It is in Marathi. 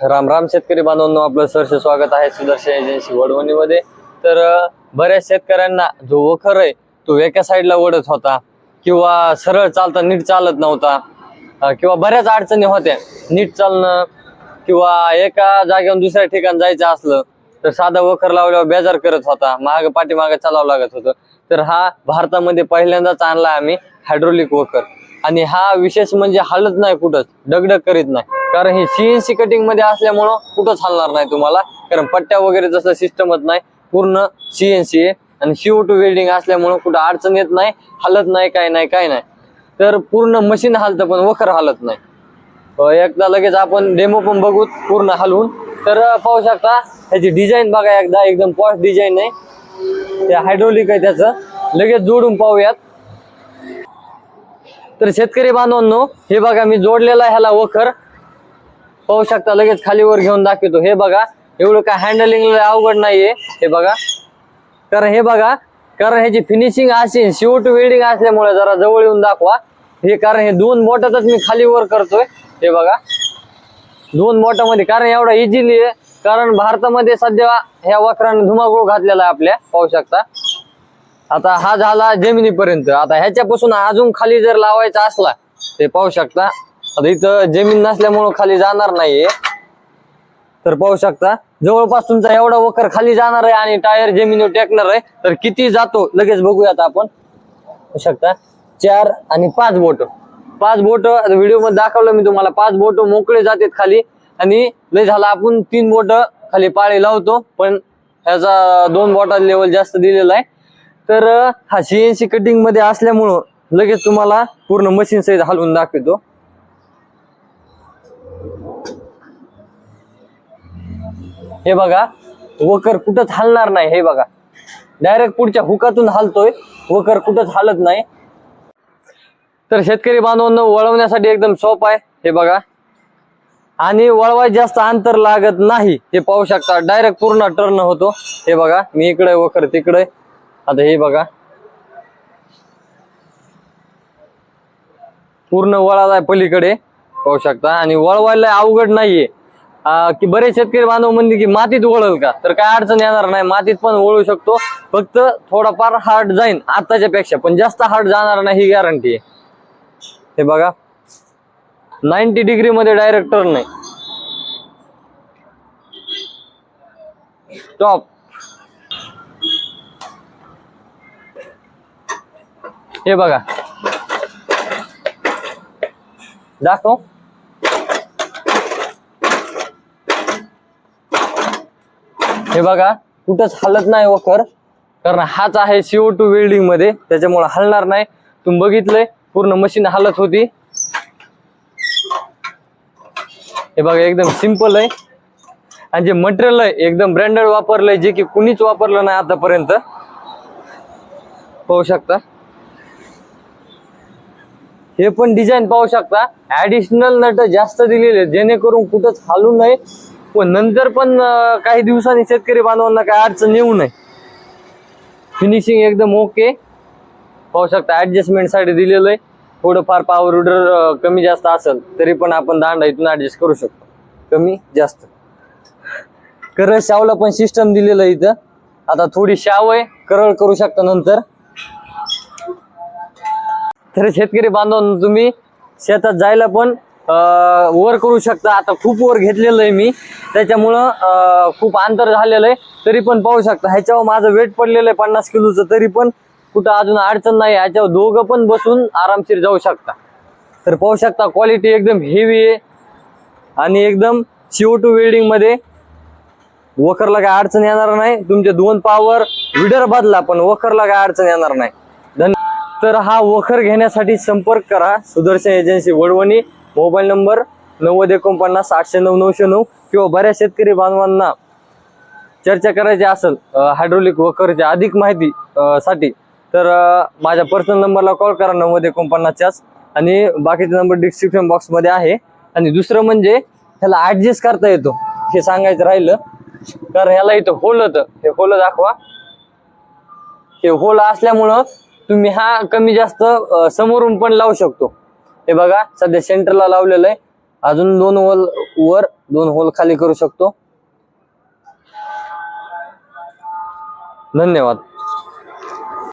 राम राम शेतकरी बांधवांनो आपलं सरसे स्वागत आहे सुदर्शन एजन्सी वडवणीमध्ये. तर बऱ्याच शेतकऱ्यांना जो वखर आहे तो एका साईडला ओढत होता किंवा सरळ चालता नीट चालत नव्हता. किंवा बऱ्याच अडचणी होत्या. नीट चालणं किंवा एका जागेवरून दुसऱ्या ठिकाणी जायचं असलं तर साधा वखर लावल्यावर बेजार करत होता. माग पाठीमागं चालावं लागत होतं. तर हा भारतामध्ये पहिल्यांदाच आणला आम्ही हायड्रोलिक वखर. आणि हा विशेष म्हणजे हालत नाही कुठंच डगडग करीत नाही. कारण हे सीएनसी कटिंगमध्ये असल्यामुळं कुठंच हलणार नाही तुम्हाला. कारण पट्ट्या वगैरे जसं सिस्टमच नाही पूर्ण सीएनसी आहे. आणि सीओ टू वेल्डिंग असल्यामुळं कुठं अडचण येत नाही हलत नाही काय नाही काय नाही. तर पूर्ण मशीन हलतं पण वखर हलत नाही. एकदा लगेच आपण डेमो पण बघू पूर्ण हलवून. तर पाहू शकता ह्याची डिझाईन बघा एकदा एकदम पॉश डिझाईन आहे. ते हायड्रोलिक आहे त्याचं. लगेच जोडून पाहूयात. तर शेतकरी बांधवांनो हे बघा मी जोडलेला आहे ह्याला वखर. पाहू शकता लगेच खालीवर घेऊन दाखवतो. हे बघा एवढं काय हँडलिंग अवघड नाहीये. हे बघा. कारण हे बघा कारण ह्याची फिनिशिंग अशी शिव वेल्डिंग असल्यामुळे जरा जवळ येऊन दाखवा. हे कारण हे दोन बोटातच मी खाली वर करतोय. हे बघा. दोन बोटामध्ये कारण एवढा इझिली आहे कारण भारतामध्ये सध्या ह्या वक्राने धुमाकूळ घातलेला आहे आपल्या. पाहू शकता. आता हा झाला जमिनीपर्यंत. आता ह्याच्यापासून अजून खाली जर लावायचा असला ते पाहू शकता. आता इथं जमीन नसल्यामुळं खाली जाणार नाहीये. तर पाहू शकता जवळपास तुमचा एवढा वखर खाली जाणार आहे आणि टायर जमिनीवर टेकणार आहे. तर किती जातो लगेच बघूयात आपण. पाहू शकता चार आणि पाच बोट. पाच बोट व्हिडिओमध्ये दाखवलं मी तुम्हाला पाच बोट मोकळे जातात खाली. आणि लय झाला आपण तीन बोट खाली पाळी लावतो पण ह्याचा दोन बोटा लेवल जास्त दिलेला आहे. तर हा सीएनसी कटिंगमध्ये असल्यामुळं लगेच तुम्हाला पूर्ण मशीन सहित हलवून दाखवतो. हे बघा वकर कुठंच हलणार नाही हे बघा. डायरेक्ट पुढच्या हुकातून हलतोय वकर कुठंच हलत नाही. तर शेतकरी बांधवांना वळवण्यासाठी एकदम सोप आहे हे बघा. आणि वळवाय जास्त अंतर लागत नाही हे पाहू शकता. डायरेक्ट पूर्ण टर्न होतो हे बघा. मी इकडे वखर तिकडे. आता हे बघा. पूर्ण वळाला पलीकडे पाहू शकता. आणि वळवायला अवघड नाहीये. की बरेच शेतकरी बांधव म्हणते की मातीत वळल का? तर काय अडचण येणार नाही मातीत पण वळू शकतो. फक्त थोडाफार हार्ड जाईन आताच्या पेक्षा पण जास्त हार्ड जाणार नाही ही गॅरंटी आहे. हे बघा. नाईन्टी डिग्री मध्ये डायरेक्ट टर्न टॉप हे बघा. दाखव. हे बघा कुठंच हलत नाही वखर. कारण हाच आहे सीओ टू वेल्डिंगमध्ये. त्याच्यामुळे हलणार नाही. तुम्ही बघितलंय पूर्ण मशीन हलत होती. हे बघा एकदम सिंपल आहे. आणि जे मटेरियल आहे एकदम ब्रँडेड वापरलंय जे की कुणीच वापरलं नाही आतापर्यंत. पाहू शकता. हे पण डिझाईन पाहू शकता. ऍडिशनल नट जास्त दिलेले जेणेकरून कुठंच हालू नये. पण नंतर पण काही दिवसांनी शेतकरी बांधवांना काय अडचण येऊ नये. फिनिशिंग एकदम ओके पाहू शकता ऍडजस्टमेंटसाठी दिलेलं आहे. थोडंफार पॉवर उडर कमी जास्त असेल तरी पण आपण दांडा इथून ऍडजस्ट करू शकतो. कमी जास्त. करळ शावला पण सिस्टम दिलेलं आहे इथं. आता थोडी शाव आहे करळ करू शकता नंतर. तर शेतकरी बांधवांना तुम्ही शेतात जायला पण वर करू शकता. आता खूप वर घेतलेलं आहे मी. त्याच्यामुळं खूप अंतर झालेलं आहे. तरी पण पाहू शकता ह्याच्यावर माझं वेट पडलेलं आहे पन्नास किलोचं. तरी पण कुठं अजून अडचण नाही. ह्याच्यावर दोघं पण बसून आरामशीर जाऊ शकता. तर पाहू शकता क्वालिटी एकदम हेवी आहे. आणि एकदम सीओ टू वेल्डिंगमध्ये वखरला काय अडचण येणार नाही. तुमचे दोन पावर विडर बदला पण वखरला काय अडचण येणार नाही. धन्य तर हा वखर घेण्यासाठी संपर्क करा. Sudarshan agency Wadwani. Mobile number नव्वद एकोणपन्नास आठशे नऊ नऊशे नऊ किंवा बऱ्याच शेतकरी बांधवांना चर्चा करायची असेल हायड्रोलिक वकरच्या अधिक माहिती साठी तर माझ्या पर्सनल नंबरला कॉल करा नव्वद एकोणपन्नासच्याच. आणि बाकीचे नंबर डिस्क्रिप्शन बॉक्समध्ये आहे. आणि दुसरं म्हणजे ह्याला ॲडजस्ट करता येतो. हे सांगायचं राहिलं. तर ह्याला इथं होल होतं. हे होल दाखवा. हे होल असल्यामुळं तुम्ही हा कमी जास्त समोरून पण लावू शकतो. हे बघा सध्या सेंटरला लावलेलं आहे. अजून दोन होल वर दोन होल खाली करू शकतो. धन्यवाद.